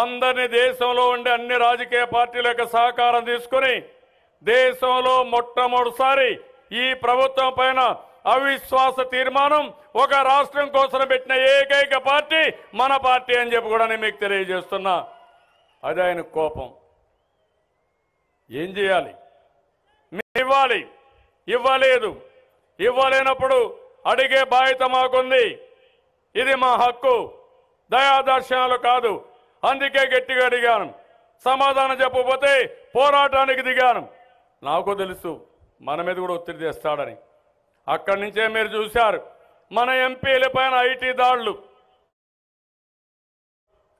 అందరినీ దేశంలో ఉండే అన్ని రాజకీయ పార్టీల యొక్క సహకారం తీసుకుని దేశంలో మొట్టమొదటిసారి ఈ ప్రభుత్వం పైన అవిశ్వాస తీర్మానం ఒక రాష్ట్రం కోసం పెట్టిన ఏకైక పార్టీ మన పార్టీ అని చెప్పి కూడా నేను మీకు తెలియజేస్తున్నా. అది ఆయన కోపం. ఏం చేయాలి? ఇవ్వాలి. ఇవ్వలేదు. ఇవ్వలేనప్పుడు అడిగే బాధ్యత మాకుంది. ఇది మా హక్కు. దయాదర్శనాలు కాదు. అందుకే గట్టిగా అడిగాను. సమాధానం చెప్పకపోతే పోరాటానికి దిగాను. నాకు తెలుసు మన మీద కూడా ఒత్తిడి తెస్తాడని. అక్కడి నుంచే మీరు చూశారు. మన ఎంపీల పైన ఐటీ దాడులు.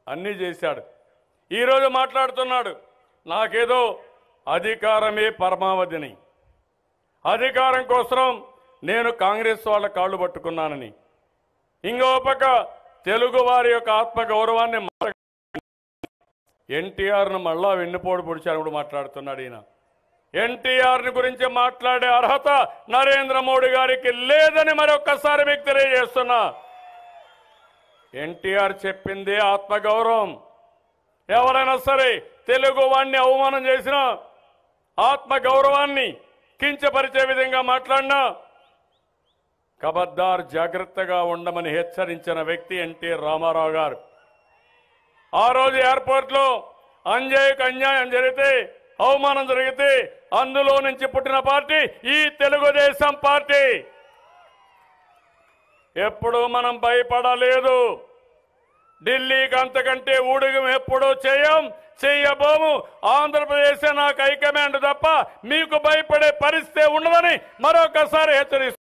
అన్నీ చేశాడు. ఈరోజు మాట్లాడుతున్నాడు. నాకేదో అధికారమే పరమావధిని. అధికారం కోసం నేను కాంగ్రెస్ వాళ్ళ కాళ్ళు పట్టుకున్నానని. ఇంకో పక్క తెలుగు వారి యొక్క ఆత్మ గౌరవాన్ని ఎన్టీఆర్ను మళ్ళా వెన్నుపోడు పొడిచారు కూడా మాట్లాడుతున్నాడు ఈయన. ఎన్టీఆర్ని గురించి మాట్లాడే అర్హత నరేంద్ర మోడీ గారికి లేదని మరొక్కసారి మీకు తెలియజేస్తున్నా. ఎన్టీఆర్ చెప్పింది ఆత్మగౌరవం. ఎవరైనా సరే తెలుగు వాణ్ణి అవమానం చేసినా ఆత్మ గౌరవాన్ని కించపరిచే విధంగా మాట్లాడినా కబద్దార్ జాగ్రత్తగా ఉండమని హెచ్చరించిన వ్యక్తి ఎన్టీ రామారావు గారు. ఆ రోజు ఎయిర్పోర్ట్లో అంజయ్యకు అన్యాయం జరిగితే అవమానం జరిగితే అందులో నుంచి పుట్టిన పార్టీ ఈ తెలుగుదేశం పార్టీ. ఎప్పుడు మనం భయపడలేదు. ఢిల్లీకి అంతకంటే ఊడిగం ఎప్పుడూ చేయం చెయ్యబోము. ఆంధ్రప్రదేశ్ నాకు హైకమాండ్ తప్ప మీకు భయపడే పరిస్థితి ఉండదని మరొకసారి హెచ్చరిస్తుంది